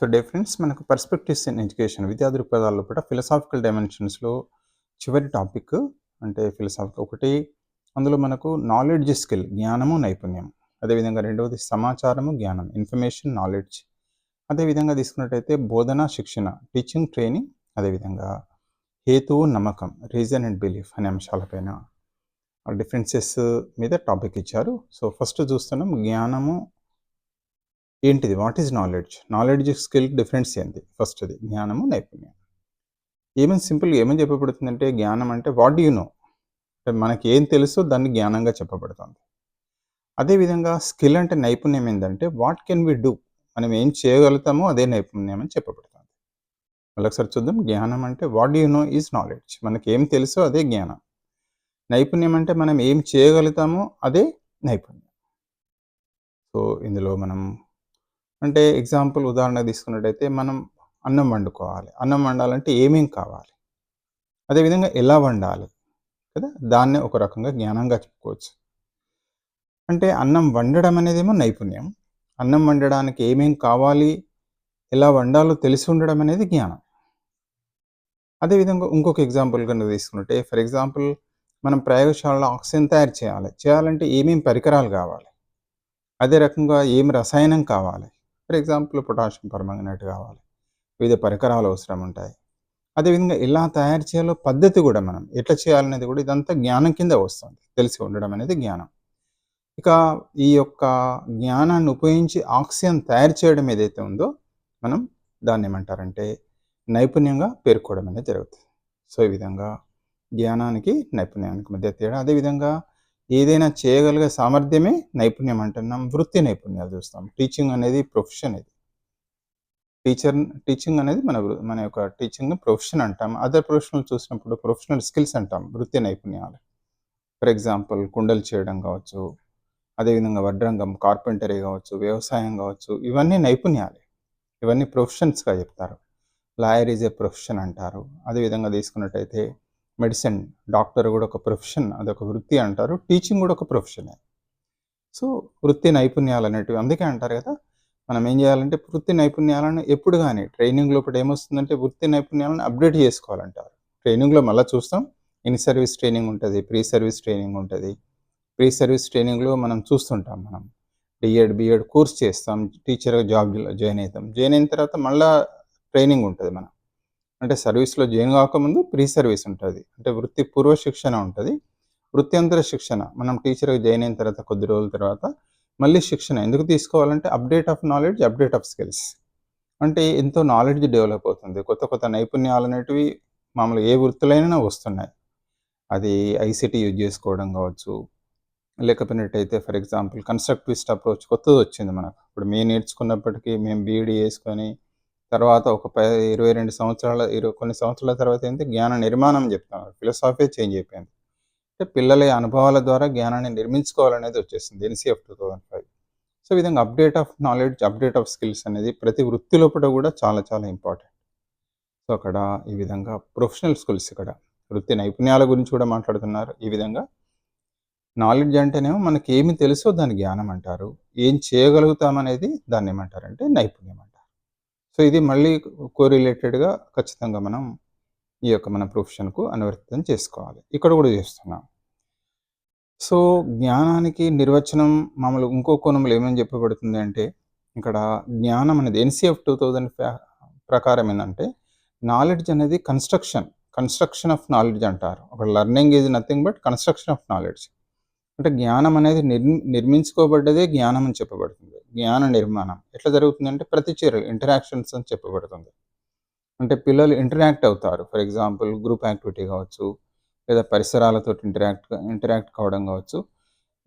So difference మనకు perspectives in education విద్యా దృక్పథాల్లో కూడా ఫిలసాఫికల్ డైమెన్షన్స్లో చివరి టాపిక్ అంటే ఫిలసాఫికల్ ఒకటి అందులో మనకు నాలెడ్జ్ స్కిల్ జ్ఞానము నైపుణ్యం. అదేవిధంగా రెండవది సమాచారము జ్ఞానం ఇన్ఫర్మేషన్ నాలెడ్జ్ అదేవిధంగా తీసుకున్నట్టయితే బోధన శిక్షణ టీచింగ్ ట్రైనింగ్ అదేవిధంగా హేతువు నమ్మకం రీజన్ అండ్ బిలీఫ్ అనే అంశాలపైన డిఫరెన్సెస్ మీద టాపిక్ ఇచ్చారు. సో ఫస్ట్ చూస్తున్నాం జ్ఞానము ఏంటిది? What is knowledge knowledge skill difference ఏంటి ఫస్ట్ది జ్ఞానము నైపుణ్యం. ఏమని సింపుల్గా ఏమని చెప్పబడుతుందంటే జ్ఞానం అంటే వాట్ యు నో అంటే మనకి ఏం తెలుసో దాన్ని జ్ఞానంగా చెప్పబడుతుంది. అదేవిధంగా స్కిల్ అంటే నైపుణ్యం ఏంటంటే వాట్ కెన్ వి డూ మనం ఏం చేయగలుగుతామో అదే నైపుణ్యం అని చెప్పబడుతుంది. మళ్ళీ ఒకసారి చూద్దాం. జ్ఞానం అంటే what you know is knowledge మనకి ఏం తెలుసో అదే జ్ఞానం. నైపుణ్యం అంటే మనం ఏం చేయగలుగుతామో అదే నైపుణ్యం. సో ఇందులో మనం అంటే ఎగ్జాంపుల్ ఉదాహరణ తీసుకున్నట్టయితే మనం అన్నం వండుకోవాలి. అన్నం వండాలంటే ఏమేం కావాలి? అదేవిధంగా ఎలా వండాలి? కదా? దాన్నే ఒక రకంగా జ్ఞానంగా చెప్పుకోవచ్చు. అంటే అన్నం వండడం అనేదేమో నైపుణ్యం. అన్నం వండడానికి ఏమేం కావాలి? ఎలా వండాలో తెలిసి ఉండడం అనేది జ్ఞానం. అదేవిధంగా ఇంకొక ఎగ్జాంపుల్ కనుక తీసుకున్నట్టే ఫర్ ఎగ్జాంపుల్ మనం ప్రయోగశాలలో ఆక్సిజన్ తయారు చేయాలి. చేయాలంటే ఏమేం పరికరాలు కావాలి? అదే రకంగా ఏం రసాయనం కావాలి? ఫర్ ఎగ్జాంపుల్ పొటాషియం పర్మంగనేట్ కావాలి. వివిధ పరికరాలు అవసరం ఉంటాయి. అదేవిధంగా ఎలా తయారు చేయాలో పద్ధతి కూడా మనం ఎట్లా చేయాలనేది కూడా ఇదంతా జ్ఞానం కింద వస్తుంది. తెలిసి ఉండడం అనేది జ్ఞానం. ఇక ఈ యొక్క జ్ఞానాన్ని ఉపయోగించి ఆక్సిజన్ తయారు చేయడం ఏదైతే ఉందో మనం దాన్ని ఏమంటారంటే నైపుణ్యంగా పేర్కోవడం అనేది జరుగుతుంది. సో ఈ విధంగా జ్ఞానానికి నైపుణ్యానికి మధ్య తేడా అదేవిధంగా ఏదైనా చేయగలిగే సామర్థ్యమే నైపుణ్యం అంటున్నాం వృత్తి నైపుణ్యాలు చూస్తాం. టీచింగ్ అనేది ప్రొఫెషన్ ఇది. టీచర్ టీచింగ్ అనేది మన మన యొక్క టీచింగ్ ప్రొఫెషన్ అంటాం. అదర్ ప్రొఫెషనల్ చూసినప్పుడు ప్రొఫెషనల్ స్కిల్స్ అంటాం. వృత్తి నైపుణ్యాలు. ఫర్ ఎగ్జాంపుల్ కుండలు చేయడం కావచ్చు అదేవిధంగా వడ్రంగం కార్పెంటరీ కావచ్చు వ్యవసాయం కావచ్చు ఇవన్నీ నైపుణ్యాలే. ఇవన్నీ ప్రొఫెషన్స్గా చెప్తారు. లాయర్ ఈజ్ ఏ ప్రొఫెషన్ అంటారు. అదేవిధంగా తీసుకున్నట్టయితే మెడిసిన్ డాక్టర్ కూడా ఒక ప్రొఫెషన్ అదొక వృత్తి అంటారు. టీచింగ్ కూడా ఒక ప్రొఫెషనే సో వృత్తి నైపుణ్యాలు అనేటివి అందుకే అంటారు కదా. మనం ఏం చేయాలంటే వృత్తి నైపుణ్యాలను ఎప్పుడు కానీ ట్రైనింగ్ లోపల ఏమొస్తుందంటే వృత్తి నైపుణ్యాలను అప్డేట్ చేసుకోవాలంటారు. ట్రైనింగ్లో మళ్ళీ చూస్తాం ఇన్ సర్వీస్ ట్రైనింగ్ ఉంటుంది ప్రీ సర్వీస్ ట్రైనింగ్ ఉంటుంది. ప్రీ సర్వీస్ ట్రైనింగ్లో మనం చూస్తుంటాం మనం. డిఎడ్ బిఎడ్ కోర్స్ చేస్తాం టీచర్ జాబ్ జాయిన్ అవుతాం. జాయిన్ అయిన తర్వాత మళ్ళీ ట్రైనింగ్ ఉంటుంది మనం అంటే సర్వీస్లో జాయిన్ కాకముందు ప్రీ సర్వీస్ ఉంటుంది. అంటే వృత్తి పూర్వ శిక్షణ ఉంటుంది. వృత్తింతర శిక్షణ మనం టీచర్కి జాయిన్ అయిన తర్వాత కొద్ది రోజుల తర్వాత మళ్ళీ శిక్షణ. ఎందుకు తీసుకోవాలంటే update of knowledge update of skills. అంటే ఎంతో నాలెడ్జ్ డెవలప్ అవుతుంది. కొత్త కొత్త నైపుణ్యాలు అనేటివి మామూలుగా ఏ వృత్తులైనా వస్తున్నాయి. అది ఐసిటీ యూజ్ చేసుకోవడం కావచ్చు. లేకపోయినట్టయితే ఫర్ ఎగ్జాంపుల్ కన్స్ట్రక్టివిస్ట్ అప్రోచ్ కొత్తది వచ్చింది మనకు. ఇప్పుడు మేము నేర్చుకున్నప్పటికీ మేము బీఈడీ చేసుకొని తర్వాత ఒక ఇరవై రెండు సంవత్సరాల ఇరవై కొన్ని సంవత్సరాల తర్వాత ఏంటి జ్ఞాన నిర్మాణం చెప్తున్నారు. ఫిలసాఫీ చేంజ్ అయిపోయింది. అంటే పిల్లల అనుభవాల ద్వారా జ్ఞానాన్ని నిర్మించుకోవాలనేది వచ్చేసింది NCF two thousand five so ఈ విధంగా update of knowledge update of skills అనేది ప్రతి వృత్తి లోపల కూడా చాలా చాలా ఇంపార్టెంట్ సో అక్కడ ఈ విధంగా ప్రొఫెషనల్ స్కిల్స్ ఇక్కడ వృత్తి నైపుణ్యాల గురించి కూడా మాట్లాడుతున్నారు. ఈ విధంగా నాలెడ్జ్ అంటేనేమో మనకి ఏమి తెలుసో దాని జ్ఞానం అంటారు. ఏం చేయగలుగుతామనేది దాన్ని ఏమంటారంటే నైపుణ్యం అంటారు. సో ఇది మళ్ళీ కోరిలేటెడ్గా ఖచ్చితంగా మనం ఈ యొక్క మన ప్రొఫెషన్కు అనువర్తితం చేసుకోవాలి. ఇక్కడ కూడా చేస్తున్నాం. సో జ్ఞానానికి నిర్వచనం మామూలు ఇంకో కోణంలో ఏమని చెప్పబడుతుంది అంటే ఇక్కడ జ్ఞానం అనేది ఎన్సిఎఫ్ టూ థౌజండ్ ప్రకారం ఏంటంటే నాలెడ్జ్ అనేది కన్స్ట్రక్షన్ కన్స్ట్రక్షన్ ఆఫ్ నాలెడ్జ్ అంటారు. ఒక learning is nothing but construction of knowledge అంటే జ్ఞానం అనేది నిర్ నిర్మించుకోబడ్డదే జ్ఞానం అని చెప్పబడుతుంది. జ్ఞాన నిర్మాణం. ఎట్లా జరుగుతుందంటే ప్రతి చర్యలు ఇంటరాక్షన్స్ అని చెప్పబడుతుంది. అంటే పిల్లలు ఇంటరాక్ట్ అవుతారు. ఫర్ ఎగ్జాంపుల్ గ్రూప్ యాక్టివిటీ కావచ్చు లేదా పరిసరాలతో ఇంటరాక్ట్ ఇంటరాక్ట్ కావడం కావచ్చు.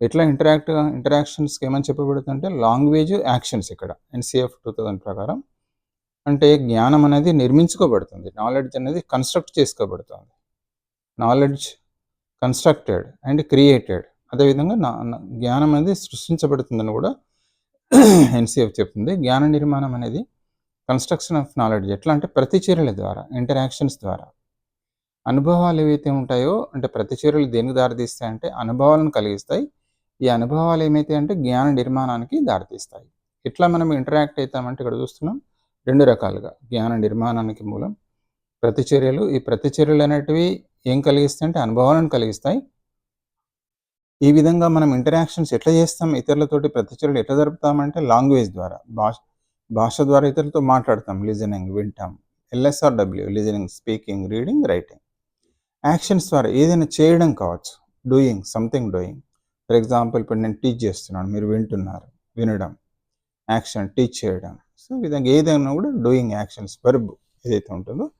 ఎట్లా ఇంటరాక్ట్ ఇంటరాక్షన్స్కి ఏమని చెప్పబడుతుందంటే లాంగ్వేజ్ యాక్షన్స్ ఇక్కడ ఎన్సిఎఫ్ టూ థౌజండ్ ప్రకారం. అంటే జ్ఞానం అనేది నిర్మించుకోబడుతుంది. నాలెడ్జ్ అనేది కన్స్ట్రక్ట్ చేసుకోబడుతుంది. నాలెడ్జ్ కన్స్ట్రక్టెడ్ అండ్ క్రియేటెడ్ అదేవిధంగా నా నా- జ్ఞానం అనేది సృష్టించబడుతుందని కూడా ఎన్సిఎఫ్ చెప్తుంది. జ్ఞాన నిర్మాణం అనేది కన్స్ట్రక్షన్ ఆఫ్ నాలెడ్జ్ ఎట్లా అంటే ప్రతిచర్యల ద్వారా ఇంటరాక్షన్స్ ద్వారా. అనుభవాలు ఏవైతే ఉంటాయో అంటే ప్రతిచర్యలు దేనికి దారితీస్తాయంటే అనుభవాలను కలిగిస్తాయి. ఈ అనుభవాలు ఏమైతే అంటే జ్ఞాన నిర్మాణానికి దారితీస్తాయి. ఎట్లా మనం ఇంటరాక్ట్ అవుతామంటే ఇక్కడ చూస్తున్నాం రెండు రకాలుగా. జ్ఞాన నిర్మాణానికి మూలం ప్రతిచర్యలు ఈ ప్రతిచర్యలు అనేటివి ఏం కలిగిస్తాయి అంటే అనుభవాలను కలిగిస్తాయి. ఈ విధంగా మనం ఇంటరాక్షన్స్ ఎట్లా చేస్తాం? ఇతరులతోటి ప్రతిచర్యలు ఎట్లా జరుపుతామంటే లాంగ్వేజ్ ద్వారా భాష భాష ద్వారా ఇతరులతో మాట్లాడతాం లిజనింగ్ వింటాం. LSRW listening speaking reading writing actions ద్వారా ఏదైనా చేయడం కావచ్చు. Doing something doing for example ఇప్పుడు నేను టీచ్ చేస్తున్నాను మీరు వింటున్నారు వినడం. యాక్షన్ టీచ్ చేయడం. సో విధంగా ఏదైనా కూడా డూయింగ్ యాక్షన్స్ వెర్బ్ ఏదైతే ఉంటుందో.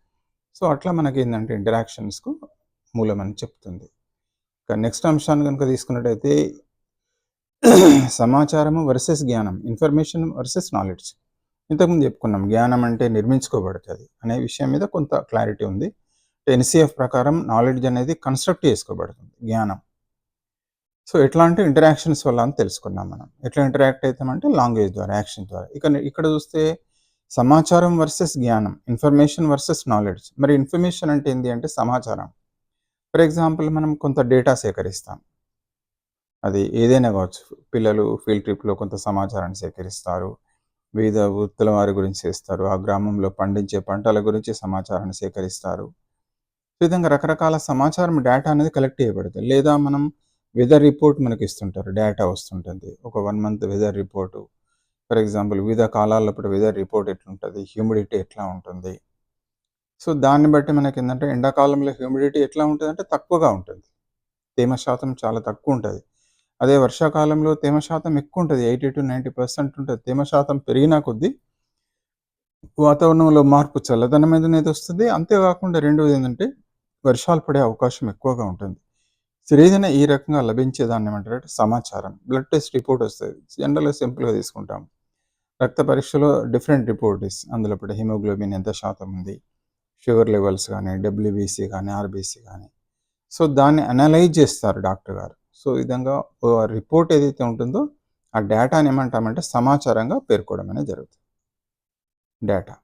సో అట్లా మనకి ఏంటంటే ఇంటరాక్షన్స్కు మూలమని చెప్తుంది. నెక్స్ట్ అంశాన్ని కనుక తీసుకున్నట్టయితే సమాచారము వర్సెస్ జ్ఞానం ఇన్ఫర్మేషన్ వర్సెస్ నాలెడ్జ్. ఇంతకుముందు చెప్పుకున్నాం జ్ఞానం అంటే నిర్మించుకోబడుతుంది అనే విషయం మీద కొంత క్లారిటీ ఉంది. ఎన్సిఎఫ్ ప్రకారం నాలెడ్జ్ అనేది కన్స్ట్రక్ట్ చేసుకోబడుతుంది జ్ఞానం. సో ఎట్లాంటి ఇంటరాక్షన్స్ వల్ల అని తెలుసుకున్నాం మనం. ఎట్లా ఇంటరాక్ట్ అవుతామంటే లాంగ్వేజ్ ద్వారా యాక్షన్ ద్వారా. ఇక ఇక్కడ చూస్తే సమాచారం వర్సెస్ జ్ఞానం ఇన్ఫర్మేషన్ వర్సెస్ నాలెడ్జ్. మరి ఇన్ఫర్మేషన్ అంటే ఏంటి అంటే సమాచారం. ఫర్ ఎగ్జాంపుల్ మనం కొంత డేటా సేకరిస్తాం. అది ఏదైనా కావచ్చు. పిల్లలు ఫీల్డ్ ట్రిప్లో కొంత సమాచారాన్ని సేకరిస్తారు. వివిధ వృత్తుల వారి గురించి చేస్తారు. ఆ గ్రామంలో పండించే పంటల గురించి సమాచారాన్ని సేకరిస్తారు. ఈ విధంగా రకరకాల సమాచారం డేటా అనేది కలెక్ట్ చేయబడుతుంది లేదా మనం వెదర్ రిపోర్ట్ మనకి ఇస్తుంటారు. డేటా వస్తుంటుంది. ఒక one month weather report. For example వివిధ కాలాలప్పుడు వెదర్ రిపోర్ట్ ఎట్లుంటుంది? హ్యూమిడిటీ ఎట్లా ఉంటుంది? సో దాన్ని బట్టి మనకి ఏంటంటే ఎండాకాలంలో హ్యూమిడిటీ ఎట్లా ఉంటుంది అంటే తక్కువగా ఉంటుంది. తేమ శాతం చాలా తక్కువ ఉంటుంది అదే వర్షాకాలంలో తేమ శాతం ఎక్కువ ఉంటుంది ఎయిటీ టు నైంటీ పర్సెంట్ ఉంటుంది. తేమ శాతం పెరిగినా కొద్దీ వాతావరణంలో మార్పు చల్లదనం అనేది వస్తుంది. అంతేకాకుండా రెండవది ఏంటంటే వర్షాలు పడే అవకాశం ఎక్కువగా ఉంటుంది. సో ఈ రకంగా లభించేదాన్ని ఏమంటారు సమాచారం. బ్లడ్ టెస్ట్ రిపోర్ట్ వస్తుంది. జనరల్గా సింపుల్గా తీసుకుంటాం రక్త పరీక్షలో డిఫరెంట్ రిపోర్ట్ ఇస్. అందులో ఇప్పుడు హిమోగ్లోబిన్ ఎంత శాతం ఉంది? షుగర్ లెవెల్స్ కానీ డబ్ల్యూబీసీ కానీ ఆర్బీసీ కానీ. సో దాన్ని అనలైజ్ చేస్తారు డాక్టర్ గారు. సో విధంగా రిపోర్ట్ ఏదైతే ఉంటుందో ఆ డేటాని ఏమంటామంటే సమాచారంగా పేర్కోవడం అనేది జరుగుతుంది. డేటా.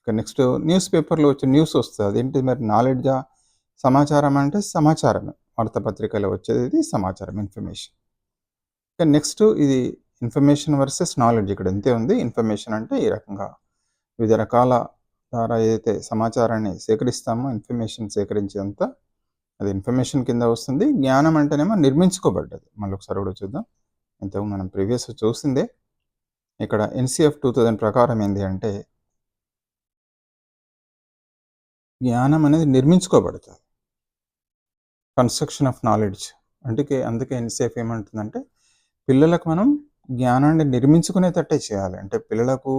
ఇక నెక్స్ట్ న్యూస్ పేపర్లో వచ్చే న్యూస్ వస్తుంది. అదేంటి మరి నాలెడ్జా? సమాచారం అంటే సమాచారమే. వార్తాపత్రికలో వచ్చేది ఇది సమాచారం ఇన్ఫర్మేషన్. ఇక నెక్స్ట్ ఇది ఇన్ఫర్మేషన్ వర్సెస్ నాలెడ్జ్. ఇక్కడ ఎంతే ఉంది? ఇన్ఫర్మేషన్ అంటే ఈ రకంగా వివిధ రకాల ద్వారా ఏదైతే సమాచారాన్ని సేకరిస్తామో ఇన్ఫర్మేషన్ సేకరించేంత అది ఇన్ఫర్మేషన్ కింద వస్తుంది. జ్ఞానం అంటేనేమో నిర్మించుకోబడ్డది. మళ్ళీ ఒకసారి కూడా చూద్దాం. ఇంతకు మనం ప్రీవియస్ చూసిందే ఇక్కడ ఎన్సిఎఫ్ టూ థౌజండ్ ప్రకారం ఏంటి అంటే జ్ఞానం అనేది నిర్మించుకోబడుతుంది. కన్స్ట్రక్షన్ ఆఫ్ నాలెడ్జ్ అందుకే అందుకే ఎన్సిఎఫ్ ఏమంటుందంటే పిల్లలకు మనం జ్ఞానాన్ని నిర్మించుకునేటట్టే చేయాలి. అంటే పిల్లలకు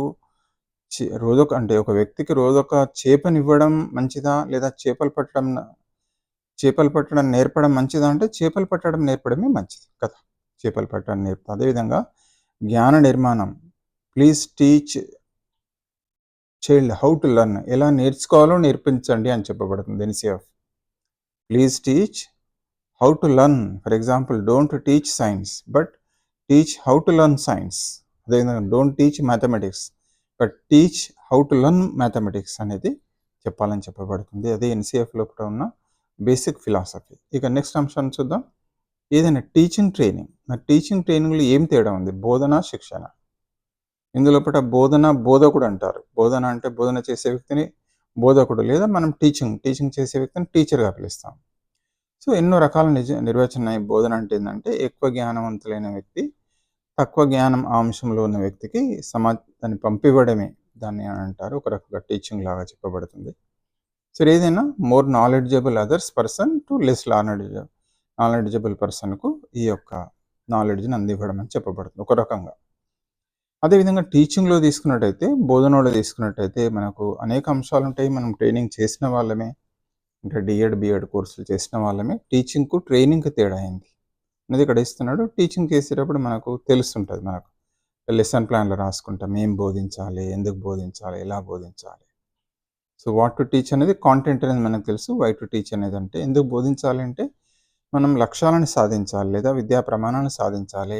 రోజొక అంటే ఒక వ్యక్తికి రోజొక చేపనివ్వడం మంచిదా? లేదా చేపలు పట్టడం చేపలు పట్టడం నేర్పడం మంచిదా? అంటే చేపలు పట్టడం నేర్పడమే మంచిది కదా. చేపలు పట్టడం నేర్పుతా. అదేవిధంగా జ్ఞాన నిర్మాణం. Please teach child how to learn. ఎలా నేర్చుకోవాలో నేర్పించండి అని చెప్పబడుతుంది NCF please teach how to learn. For example don't teach science but teach how to learn science. అదేవిధంగా don't teach mathematics. But teach how to learn mathematics అనేది చెప్పాలని చెప్పబడుతుంది. అదే ఎన్సిఎఫ్లో కూడా ఉన్న బేసిక్ ఫిలాసఫీ ఇక నెక్స్ట్ అంశాన్ని చూద్దాం. ఏదైనా టీచింగ్ ట్రైనింగ్ టీచింగ్ ట్రైనింగ్లో ఏం తేడా ఉంది? బోధన శిక్షణ? ఇందులోపట బోధన బోధకుడు అంటారు. బోధన అంటే బోధన చేసే వ్యక్తిని బోధకుడు లేదా మనం టీచింగ్ టీచింగ్ చేసే వ్యక్తిని టీచర్గా పిలుస్తాం. సో ఎన్నో రకాల నిజ నిర్వచన బోధన అంటే ఏంటంటే ఎక్కువ జ్ఞానవంతులైన వ్యక్తి తక్కువ జ్ఞానం అంశంలో ఉన్న వ్యక్తికి సమా దాన్ని పంపివ్వడమే దాన్ని అని అంటారు. ఒక రకంగా టీచింగ్ లాగా చెప్పబడుతుంది. సో ఏదైనా more knowledgeable others person to less knowledge knowledgeable పర్సన్కు ఈ యొక్క నాలెడ్జ్ని అందివ్వడం అని చెప్పబడుతుంది. ఒక రకంగా. అదేవిధంగా టీచింగ్లో తీసుకున్నట్టయితే బోధనలో తీసుకున్నట్టయితే మనకు అనేక అంశాలు ఉంటాయి. మనం ట్రైనింగ్ చేసిన వాళ్ళమే అంటే డిఎడ్ బిఎడ్ కోర్సులు చేసిన వాళ్ళమే టీచింగ్కు ట్రైనింగ్కి తేడా అయింది అనేది ఇక్కడ ఇస్తున్నాడు. టీచింగ్ చేసేటప్పుడు మనకు తెలుస్తుంటుంది మనకు. లెసన్ ప్లాన్లో రాసుకుంటాం. ఏం బోధించాలి? ఎందుకు బోధించాలి? ఎలా బోధించాలి? సో వాట్ టు టీచ్ అనేది కాంటెంట్ అనేది మనకు తెలుసు. వై టు టీచ్ అనేది అంటే ఎందుకు బోధించాలి అంటే మనం లక్ష్యాలను సాధించాలి లేదా విద్యా ప్రమాణాలను సాధించాలి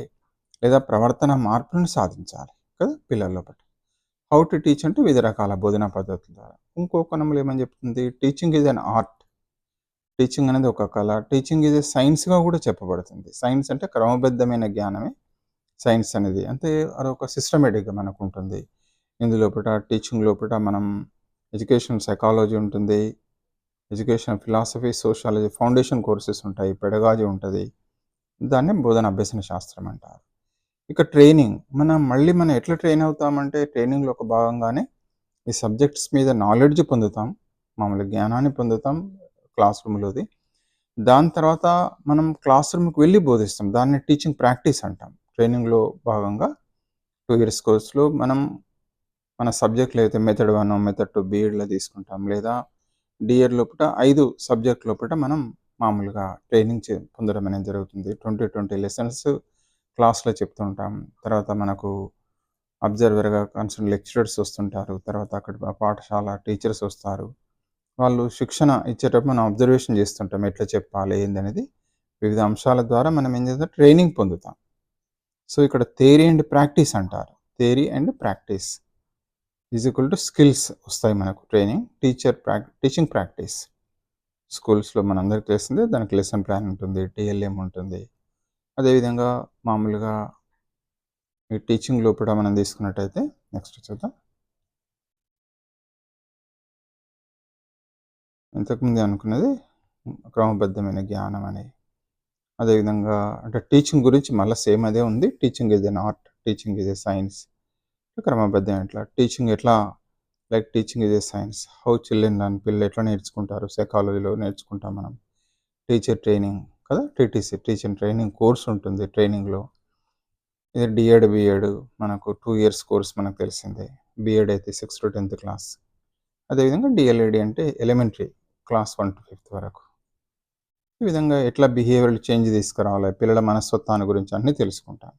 లేదా ప్రవర్తన మార్పులను సాధించాలి కదా పిల్లల లోపల హౌ టు టీచ్ అంటే వివిధ రకాల బోధనా పద్ధతుల ద్వారా. ఇంకో కొనంలో ఏమని చెప్తుంది? Teaching is an art teaching అనేది ఒక కళ. టీచింగ్ ఇది సైన్స్గా కూడా చెప్పబడుతుంది. సైన్స్ అంటే క్రమబద్ధమైన జ్ఞానమే సైన్స్ అనేది. అంటే అదొక సిస్టమేటిక్గా మనకు ఉంటుంది. ఇందులోపట టీచింగ్ లోపట మనం ఎడ్యుకేషన్ సైకాలజీ ఉంటుంది. Education philosophy sociology foundation courses ఉంటాయి. పెడగాజీ ఉంటుంది. దాన్ని బోధన అభ్యసన శాస్త్రం అంటారు. ఇక ట్రైనింగ్ మనం మళ్ళీ మనం ఎట్లా ట్రైన్ అవుతామంటే ట్రైనింగ్లో ఒక భాగంగానే ఈ సబ్జెక్ట్స్ మీద నాలెడ్జ్ పొందుతాం. మామూలు జ్ఞానాన్ని పొందుతాం. క్లాస్ రూమ్లోది దాని తర్వాత మనం క్లాస్ రూమ్కి వెళ్ళి బోధిస్తాం. దాన్ని టీచింగ్ ప్రాక్టీస్ అంటాం. ట్రైనింగ్లో భాగంగా టూ ఇయర్స్ కోర్స్లో మనం మన సబ్జెక్టులు అయితే మెథడ్ వన్ మెథడ్ టూ బీఎడ్లో తీసుకుంటాం. లేదా డిఎడ్ లోపల ఐదు సబ్జెక్ట్ లోపల మనం మామూలుగా ట్రైనింగ్ చే పొందడం అనేది జరుగుతుంది. ట్వంటీ ట్వంటీ లెసన్స్ క్లాస్లో చెప్తుంటాం తర్వాత మనకు అబ్జర్వర్గా కన్సర్న్ లెక్చరర్స్ వస్తుంటారు. తర్వాత అక్కడ పాఠశాల టీచర్స్ వస్తారు. వాళ్ళు శిక్షణ ఇచ్చేటప్పుడు మనం అబ్జర్వేషన్ చేస్తుంటాం. ఎట్లా చెప్పాలి ఏందనేది వివిధ అంశాల ద్వారా మనం ఏం చేస్తాం? ట్రైనింగ్ పొందుతాం. సో ఇక్కడ థేరీ అండ్ ప్రాక్టీస్ అంటారు. Theory and practice is equal to skills వస్తాయి మనకు. ట్రైనింగ్ టీచర్ ప్రాక్ టీచింగ్ ప్రాక్టీస్ స్కూల్స్లో మనందరికీ తెలిసిందే దానికి లెసన్ ప్లాన్ ఉంటుంది టీఎల్ఎం ఉంటుంది. అదేవిధంగా మామూలుగా ఈ టీచింగ్ లోపల మనం తీసుకున్నట్టయితే నెక్స్ట్ చూద్దాం. ఇంతకుముందు అనుకున్నది క్రమబద్ధమైన జ్ఞానం అని అదేవిధంగా అంటే టీచింగ్ గురించి మళ్ళీ సేమ్ అదే ఉంది. Teaching is an art teaching is a science. క్రమబద్ధం ఎట్లా టీచింగ్ ఎట్లా like teaching is a science. How children దాని పిల్లలు ఎట్లా నేర్చుకుంటారు? సైకాలజీలో నేర్చుకుంటాం మనం. టీచర్ ట్రైనింగ్ కదా టీటీసీ టీచర్ ట్రైనింగ్ కోర్స్ ఉంటుంది ట్రైనింగ్లో. ఇది డిఎడ్ బిఎడ్ మనకు టూ ఇయర్స్ కోర్స్ మనకు తెలిసిందే. బిఎడ్ అయితే సిక్స్ టు టెన్త్ క్లాస్. అదేవిధంగా డిఎల్ఈడి అంటే elementary. Class one to fifth వరకు. ఈ విధంగా ఎట్లా బిహేవియర్ చేంజ్ తీసుకురావాలి పిల్లల మనస్తత్వాన్ని గురించి అన్నీ తెలుసుకుంటాం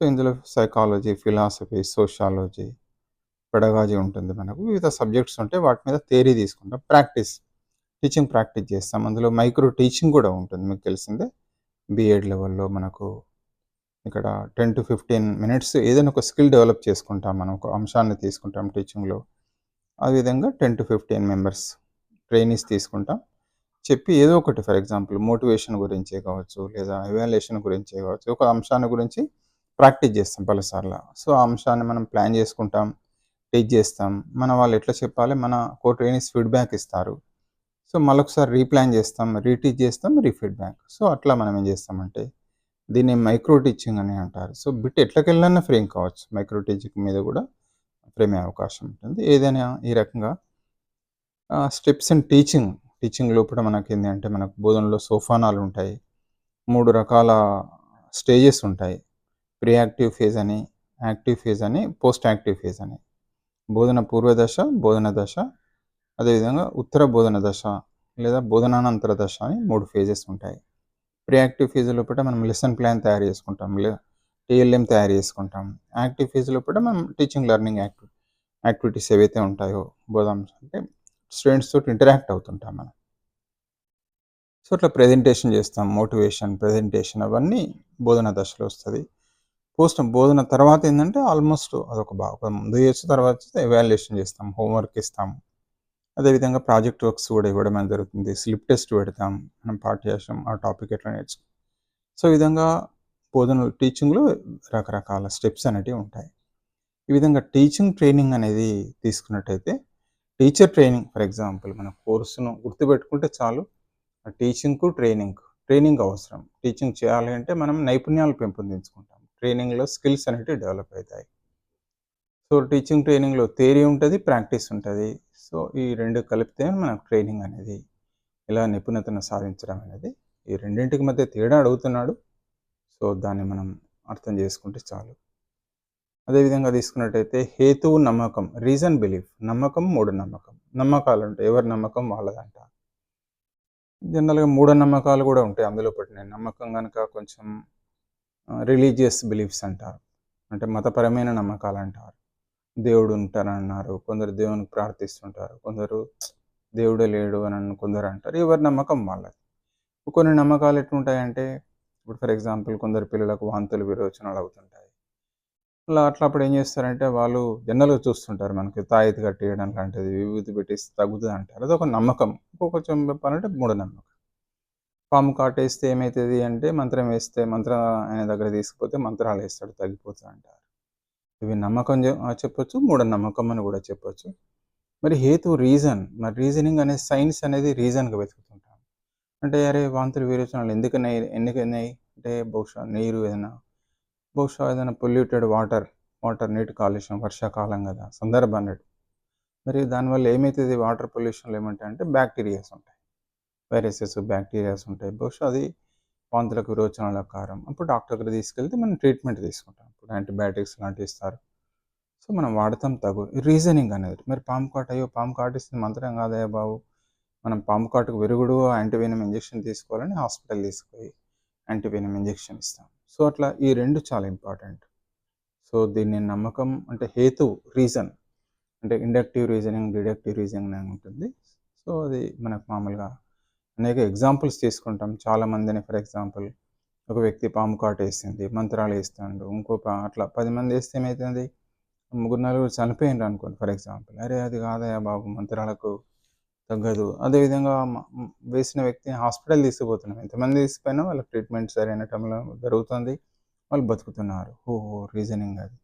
సో ఇందులో సైకాలజీ ఫిలాసఫీ సోషాలజీ పెడగాజీ ఉంటుంది మనకు. వివిధ సబ్జెక్ట్స్ ఉంటాయి వాటి మీద థియరీ తీసుకుంటాం ప్రాక్టీస్ టీచింగ్ ప్రాక్టీస్ చేస్తాం. అందులో మైక్రో టీచింగ్ కూడా ఉంటుంది మీకు తెలిసిందే. బీఎడ్ లెవెల్లో మనకు ఇక్కడ టెన్ టు ఫిఫ్టీన్ మినిట్స్ ఏదైనా ఒక స్కిల్ డెవలప్ చేసుకుంటాం మనం ఒక అంశాన్ని తీసుకుంటాం టీచింగ్లో ఆ విధంగా ten to fifteen members trainees తీసుకుంటాం. చెప్పి ఏదో ఒకటి ఫర్ ఎగ్జాంపుల్ మోటివేషన్ గురించే కావచ్చు లేదా ఎవాల్యుయేషన్ గురించే కావచ్చు ఒక అంశాన్ని గురించి ప్రాక్టీస్ చేస్తాం పలుసార్లు. సో ఆ అంశాన్ని మనం ప్లాన్ చేసుకుంటాం టీచ్ చేస్తాం. మన వాళ్ళు ఎట్లా చెప్పాలి? మన కో ట్రైనీస్ ఫీడ్బ్యాక్ ఇస్తారు. సో మళ్ళొకసారి రీప్లాన్ చేస్తాం రీటీచ్ చేస్తాం రీఫీడ్బ్యాక్ సో అట్లా మనం ఏం చేస్తామంటే దీన్ని మైక్రో టీచింగ్ అని అంటారు. సో బిట్ ఎట్లకెళ్ళన్నా ఫ్రేమ్ కావచ్చు. మైక్రో టీచింగ్ మీద కూడా ఫ్రేమ్ అయ్యే అవకాశం ఉంటుంది. ఏదైనా ఈ రకంగా స్టెప్స్ ఇన్ టీచింగ్. టీచింగ్ లోపల మనకి ఏంటి అంటే మనకు బోధనలో సోఫానాలు ఉంటాయి. మూడు రకాల స్టేజెస్ ఉంటాయి. ప్రీ యాక్టివ్ ఫేజ్ అని యాక్టివ్ ఫేజ్ అని పోస్ట్ యాక్టివ్ ఫేజ్ అని. బోధన పూర్వ దశ బోధన దశ అదేవిధంగా ఉత్తర బోధన దశ లేదా బోధనానంతర దశ అని మూడు ఫేజెస్ ఉంటాయి. ప్రీ యాక్టివ్ ఫేజ్ లోపల మనం లెసన్ ప్లాన్ తయారు చేసుకుంటాం. టీఎల్ఎం తయారు చేసుకుంటాం. యాక్టివ్ ఫేజ్ లోపల మనం టీచింగ్ లెర్నింగ్ యాక్టివ్ యాక్టివిటీస్ ఏవైతే ఉంటాయో బోధాంశ అంటే స్టూడెంట్స్ తోటి ఇంటరాక్ట్ అవుతుంటాం మనం. సో అట్లా ప్రజెంటేషన్ చేస్తాం మోటివేషన్ ప్రజెంటేషన్ అవన్నీ బోధన దశలో వస్తుంది. పోస్ట్ బోధన తర్వాత ఏంటంటే ఆల్మోస్ట్ అదొక బాగా ముందు చేయొచ్చు తర్వాత ఎవాల్యుయేషన్ చేస్తాం హోంవర్క్ ఇస్తాం. అదేవిధంగా ప్రాజెక్ట్ వర్క్స్ కూడా ఇవ్వడం అనేది జరుగుతుంది. స్లిప్ టెస్ట్ పెడతాం మనం పాఠ్యాంశం ఆ టాపిక్ ఎట్లా నేర్చుకో. సో ఈ విధంగా బోధన టీచింగ్లో రకరకాల స్టెప్స్ అనేటివి ఉంటాయి. ఈ విధంగా టీచింగ్ ట్రైనింగ్ అనేది తీసుకున్నట్టయితే టీచర్ ట్రైనింగ్ ఫర్ ఎగ్జాంపుల్ మన కోర్సును గుర్తుపెట్టుకుంటే చాలు. టీచింగ్కు ట్రైనింగ్ ట్రైనింగ్ అవసరం. టీచింగ్ చేయాలి అంటే మనం నైపుణ్యాలు పెంపొందించుకుంటాం. ట్రైనింగ్లో స్కిల్స్ అనేవి డెవలప్ అవుతాయి. సో టీచింగ్ ట్రైనింగ్లో థియరీ ఉంటుంది ప్రాక్టీస్ ఉంటుంది. సో ఈ రెండు కలిపితే మనకు ట్రైనింగ్ అనేది ఇలా నిపుణతను సాధించడం అనేది ఈ రెండింటికి మధ్య తేడా అడుగుతున్నాడు. సో దాన్ని మనం అర్థం చేసుకుంటే చాలు. అదేవిధంగా తీసుకున్నట్టయితే హేతువు నమ్మకం రీజన్ బిలీఫ్ నమ్మకం మూఢ నమ్మకం. నమ్మకాలు ఉంటాయి ఎవరి నమ్మకం వాళ్ళదంట. జనరల్గా మూఢ నమ్మకాలు కూడా ఉంటాయి అందులో పట్టినాయి నమ్మకం కనుక కొంచెం రిలీజియస్ బిలీఫ్స్ అంటారు. అంటే మతపరమైన నమ్మకాలు అంటారు దేవుడు ఉంటారన్నారు కొందరు దేవునికి ప్రార్థిస్తుంటారు కొందరు దేవుడే లేడు అని కొందరు అంటారు. ఎవరి నమ్మకం వాళ్ళది. కొన్ని నమ్మకాలు ఎట్లుంటాయంటే ఇప్పుడు ఫర్ ఎగ్జాంపుల్ కొందరు పిల్లలకు వాంతులు విరోచనాలు అవుతుంటాయి. అలా అట్లా అప్పుడు ఏం చేస్తారంటే వాళ్ళు జనరల్గా చూస్తుంటారు మనకి తాయితీ కట్టేయడం లాంటిది విభూతి పెట్టి తగ్గుతుంది అంటారు అది ఒక నమ్మకం కొంచెం చెప్పాలంటే మూఢనమ్మకం పాము కాటేస్తే ఏమవుతుంది అంటే మంత్రం వేస్తే మంత్రం ఆయన దగ్గర తీసుకుపోతే మంత్రాలు వేస్తాడు తగ్గిపోతుంది అంటారు ఇవి నమ్మకం చెప్పొచ్చు, మూఢనమ్మకం అని కూడా చెప్పొచ్చు. మరి హేతు రీజన్. మరి రీజనింగ్ అనే సైన్స్ అనేది రీజన్‌గా వెతుకుతుంటాం. అంటే అరే! వాంతులు, విరోచనాలు ఎందుకన్నాయి ఎందుకన్నాయి? అంటే బహుశా నీరు ఏదైనా బహుశా ఏదైనా పొల్యూటెడ్ వాటర్, వాటర్ నీటి కాలుష్యం వర్షాకాలం కదా! సందర్భాన్ని మరి దానివల్ల ఏమవుతుంది వాటర్ పొల్యూషన్‌లో ఏమంటాయంటే బ్యాక్టీరియాస్ ఉంటాయి. వైరసెస్, బ్యాక్టీరియాస్ ఉంటాయి. బహుశా అది వాంతులకు, విరోచనాల కారం అప్పుడు డాక్టర్ తీసుకెళ్తే మనం ట్రీట్మెంట్ తీసుకుంటాం. ఇప్పుడు యాంటీబయాటిక్స్ లాంటివి ఇస్తారు. సో, మనం వాడతాం తగు రీజనింగ్ అనేది. మరి పాము కాటు అయ్యో! పాము కాటిస్తుంది మంత్రం కాదయ్యా బాబు. మనం పాము కాటుకు విరుగుడు యాంటీవెనమ్ ఇంజెక్షన్ తీసుకోవాలని హాస్పిటల్ తీసుకుపోయి యాంటీవెనమ్ ఇంజెక్షన్ ఇస్తాం. సో, అట్లా ఈ రెండు చాలా ఇంపార్టెంట్. సో, దీన్ని నమ్మకం అంటే హేతు రీజన్ అంటే ఇండక్టివ్ రీజనింగ్, డిడక్టివ్ రీజనింగ్ అని ఉంటుంది. సో, అది మనకు మామూలుగా అనేక ఎగ్జాంపుల్స్ తీసుకుంటాం. చాలామందిని ఫర్ ఎగ్జాంపుల్ ఒక వ్యక్తి పాము కాటేసింది, మంత్రాలు వేస్తాడు ఇంకో అట్లా పది మంది వేస్తే ఏమైతుంది? ముగ్గురు, నలుగురు చనిపోయిండ్రు అనుకోండి ఫర్ ఎగ్జాంపుల్. అరే! అది కాదయా బాబు మంత్రాలకు తగ్గదు. అదేవిధంగా వేసిన వ్యక్తిని హాస్పిటల్ తీసుకుపోతున్నాం. ఎంతమంది తీసుకుపోయినా వాళ్ళకి ట్రీట్మెంట్ సరైన టైంలో జరుగుతుంది. వాళ్ళు బతుకుతున్నారు. ఓహో! రీజనింగ్ అది.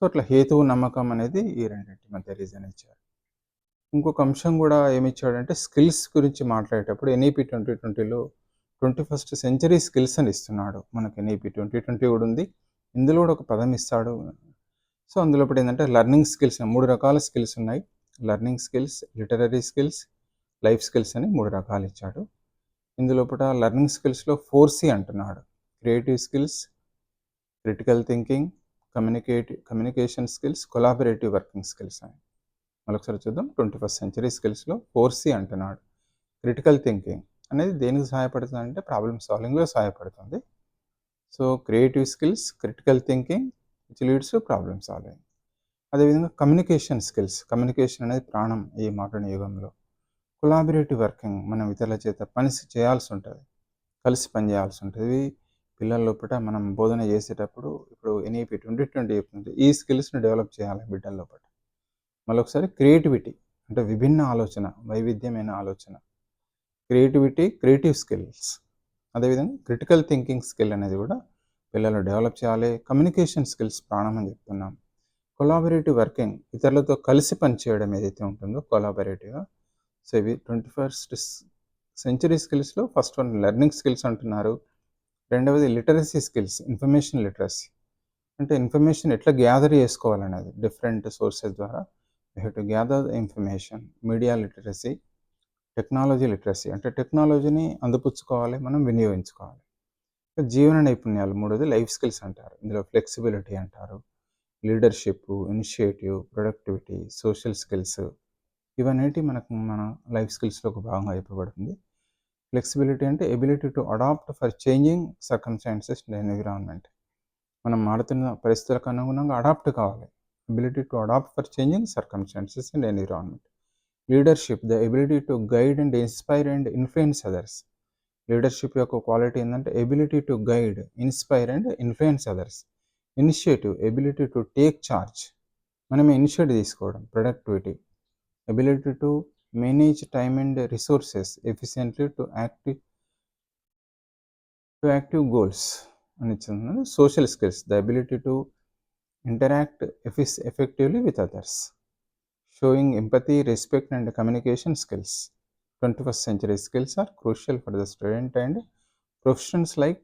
సో, అట్లా హేతువు, నమ్మకం అనేది ఈ రెండింటి మధ్య రీజన్ ఇచ్చారు. ఇంకొక అంశం కూడా ఏమిచ్చాడంటే స్కిల్స్ గురించి మాట్లాడేటప్పుడు ఎన్ఈ ట్వంటీ ట్వంటీలో ట్వంటీ ఫస్ట్ సెంచరీ స్కిల్స్ అని ఇస్తున్నాడు. మనకి ఎన్ఈపీ 2020 కూడా ఉంది. ఇందులో కూడా ఒక పదం ఇస్తాడు. సో, అందులోపటి ఏంటంటే లెర్నింగ్ స్కిల్స్ మూడు రకాల స్కిల్స్ ఉన్నాయి. Learning skills, literary skills, life skills అని మూడు రకాలు ఇచ్చాడు. ఇందులోపట లెర్నింగ్ స్కిల్స్‌లో 4సి అంటున్నాడు. Creative skills, critical thinking, communicate communication skills, collaborative working skills అని. మరొకసారి చూద్దాం. 21స్ట్ సెంచరీ స్కిల్స్‌లో 4సి అంటున్నాడు. క్రిటికల్ థింకింగ్ అనేది దేనికి సహాయపడుతుంది అంటే ప్రాబ్లమ్ సాల్వింగ్‌లో సహాయపడుతుంది. So, creative skills, critical thinking which leads to problem solving. అదేవిధంగా కమ్యూనికేషన్ స్కిల్స్. కమ్యూనికేషన్ అనేది ప్రాణం ఈ మోడర్న్ యుగంలో. కొలాబరేటివ్ వర్కింగ్ మనం ఇతరుల చేత పని చేయాల్సి ఉంటుంది కలిసి పని చేయాల్సి ఉంటుంది పిల్లల లోపల మనం బోధన చేసేటప్పుడు ఇప్పుడు ఎన్ఈపీ 2020 చెప్తుంది. ఈ స్కిల్స్‌ని డెవలప్ చేయాలి బిడ్డల లోపల మళ్ళొకసారి క్రియేటివిటీ అంటే విభిన్న ఆలోచన, వైవిధ్యమైన ఆలోచన. Creativity, creative skills. అదేవిధంగా క్రిటికల్ థింకింగ్ స్కిల్ అనేది కూడా పిల్లలు డెవలప్ చేయాలి. కమ్యూనికేషన్ స్కిల్స్ ప్రాణం అని చెప్తున్నాం. కొలాబరేటివ్ వర్కింగ్ ఇతరులతో కలిసి పనిచేయడం ఏదైతే ఉంటుందో కొలాబరేటివ్‌గా సో, ఇవి ట్వంటీ ఫస్ట్ సెంచరీ స్కిల్స్‌లో ఫస్ట్ వన్ లెర్నింగ్ స్కిల్స్ అంటున్నారు. రెండవది లిటరసీ స్కిల్స్, ఇన్ఫర్మేషన్ లిటరసీ. అంటే ఇన్ఫర్మేషన్ ఎట్లా గ్యాదర్ చేసుకోవాలనేది డిఫరెంట్ సోర్సెస్ ద్వారా you to gather the information. Media literacy, technology literacy అంటే టెక్నాలజీని అందిపుచ్చుకోవాలి, మనం వినియోగించుకోవాలి. జీవన నైపుణ్యాలు మూడోది లైఫ్ స్కిల్స్ అంటారు. ఇందులో ఫ్లెక్సిబిలిటీ అంటారు. Leadership initiative, productivity, social skills ఇవన్నీ మనకు మన లైఫ్ స్కిల్స్‌లో ఒక భాగంగా చెప్పబడుతుంది. ఫ్లెక్సిబిలిటీ అంటే ability to adapt for changing circumstances and environment. మనం మారుతున్న పరిస్థితులకు అనుగుణంగా అడాప్ట్ కావాలి. Ability to adapt for changing circumstances and environment. Leadership the ability to guide and inspire and influence others. Leadership యొక్క క్వాలిటీ ఏంటంటే ability to guide, inspire and influence others. Initiative ability to take charge. మనం initiative తీసుకోవడం. Productivity ability to manage time and resources efficiently to active to active goals అని ఇచ్చింది. Social skills the ability to interact Apis effectively with others. Showing empathy, respect and communication skills. 21st century skills are crucial for the student and professionals like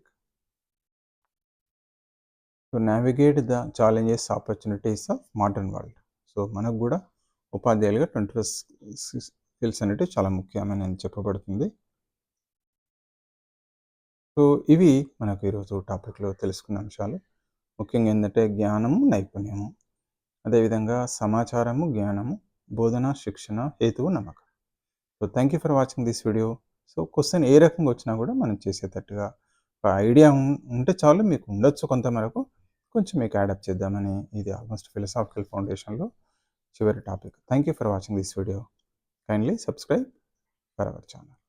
to navigate the challenges opportunities of modern world so, మనకు కూడా ఉపాధ్యాయులుగా twenty first skills అనేవి చాలా ముఖ్యమైన చెప్పబడుతుంది. So, ఇవి మనకు ఈరోజు టాపిక్‌లో తెలుసుకున్న అంశాలు. ముఖ్యంగా ఏంటంటే జ్ఞానము, నైపుణ్యము. అదేవిధంగా సమాచారము, జ్ఞానము, బోధన, శిక్షణ, హేతువు, నమ్మకం. So, thank you for watching this video. So, question ఏ రకంగా వచ్చినా కూడా మనం చేసేటట్టుగా ఒక ఐడియా ఉం ఉంటే చాలు మీకు ఉండొచ్చు కొంతమేరకు. కొంచెం మీకు యాడప్ చేద్దామని ఇది ఆల్మోస్ట్ ఫిలసాఫికల్ ఫౌండేషన్‌లో చివరి topic. Thank you for watching this video. Kindly subscribe for our channel.